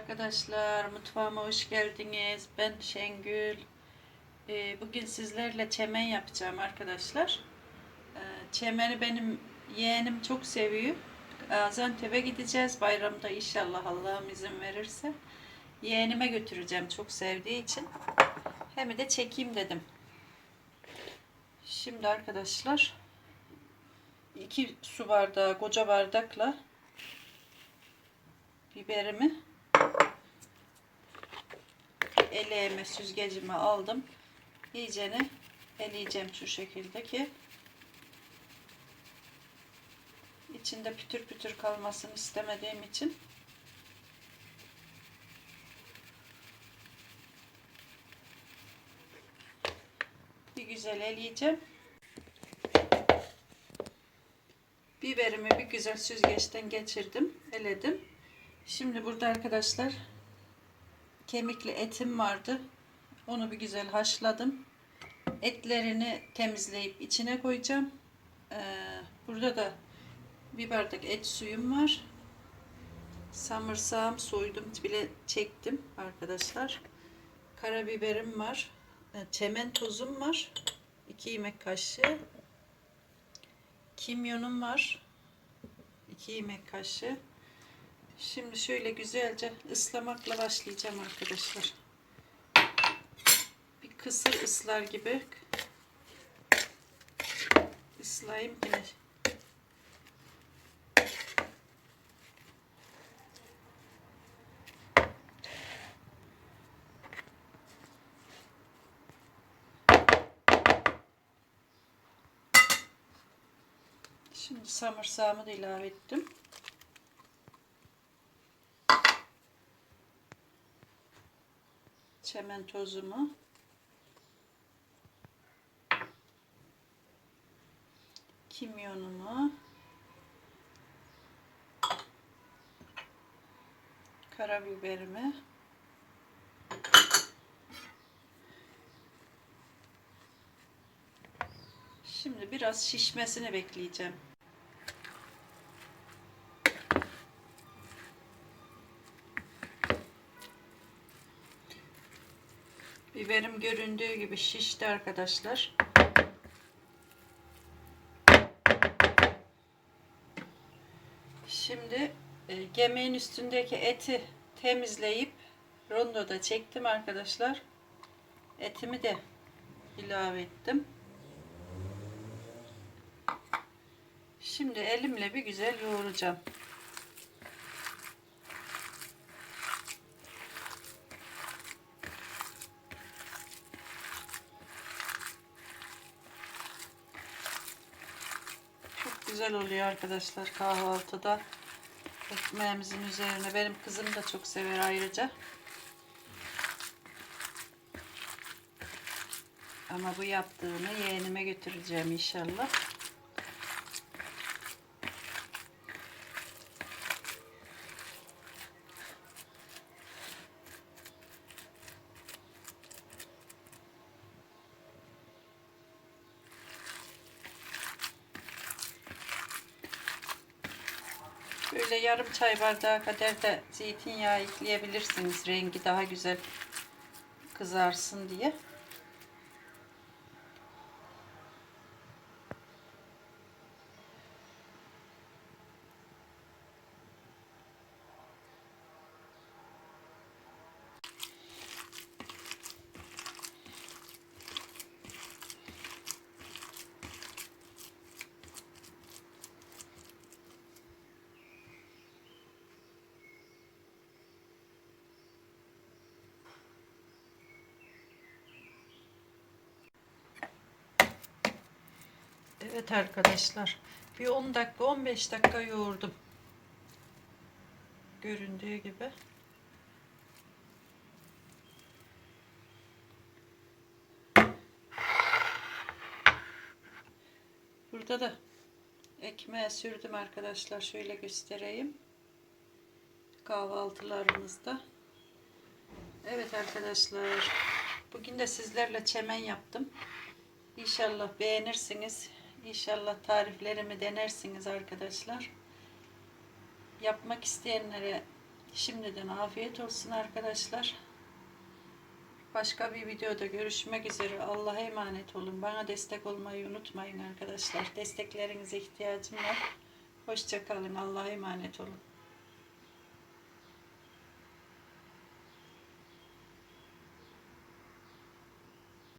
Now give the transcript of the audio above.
Arkadaşlar mutfağıma hoş geldiniz. Ben Şengül. Ee, bugün sizlerle çemen yapacağım arkadaşlar. Ee, çemeni benim yeğenim çok seviyor. Gaziantep'e gideceğiz bayramda inşallah Allah'ım izin verirse. Yeğenime götüreceğim çok sevdiği için. Hem de çekeyim dedim. Şimdi arkadaşlar iki su bardağı koca bardakla biberimi eleğime süzgecimi aldım. İyicene eleyeceğim şu şekilde ki içinde pütür pütür kalmasını istemediğim için bir güzel eleyeceğim. Biberimi bir güzel süzgeçten geçirdim, eledim. Şimdi burada arkadaşlar kemikli etim vardı. Onu bir güzel haşladım. Etlerini temizleyip içine koyacağım. Ee, burada da bir bardak et suyum var. Samırsağım soydum bile çektim arkadaşlar. Karabiberim var. Ee, Çemen tozum var. 2 yemek kaşığı. Kimyonum var. 2 yemek kaşığı. Şimdi şöyle güzelce ıslamakla başlayacağım arkadaşlar. Bir kısır ıslar gibi ıslayayım yine. Şimdi samırsağımı da ilave ettim. Çemen tozumu kimyonumu. Karabiberimi. Şimdi biraz şişmesini bekleyeceğim. Biberim göründüğü gibi şişti arkadaşlar. Şimdi e, gemeğin üstündeki eti temizleyip rondoda çektim arkadaşlar. Etimi de ilave ettim. Şimdi elimle bir güzel yoğuracağım. Güzel oluyor arkadaşlar kahvaltıda. Ekmeğimizin üzerine. Benim kızım da çok sever ayrıca. Ama bu yaptığını yeğenime götüreceğim inşallah. Böyle yarım çay bardağı kadar da zeytinyağı ekleyebilirsiniz. Rengi daha güzel kızarsın diye. Evet arkadaşlar. Bir 10 dakika 15 dakika yoğurdum. Göründüğü gibi. Burada da ekmeğe sürdüm arkadaşlar. Şöyle göstereyim. Kahvaltılarımızda. Evet arkadaşlar. Bugün de sizlerle çemen yaptım. İnşallah beğenirsiniz. İnşallah tariflerimi denersiniz arkadaşlar. Yapmak isteyenlere Şimdiden afiyet olsun arkadaşlar. Başka bir videoda görüşmek üzere. Allah'a emanet olun. Bana destek olmayı unutmayın arkadaşlar. Desteklerinize ihtiyacım var. Hoşçakalın. Allah'a emanet olun.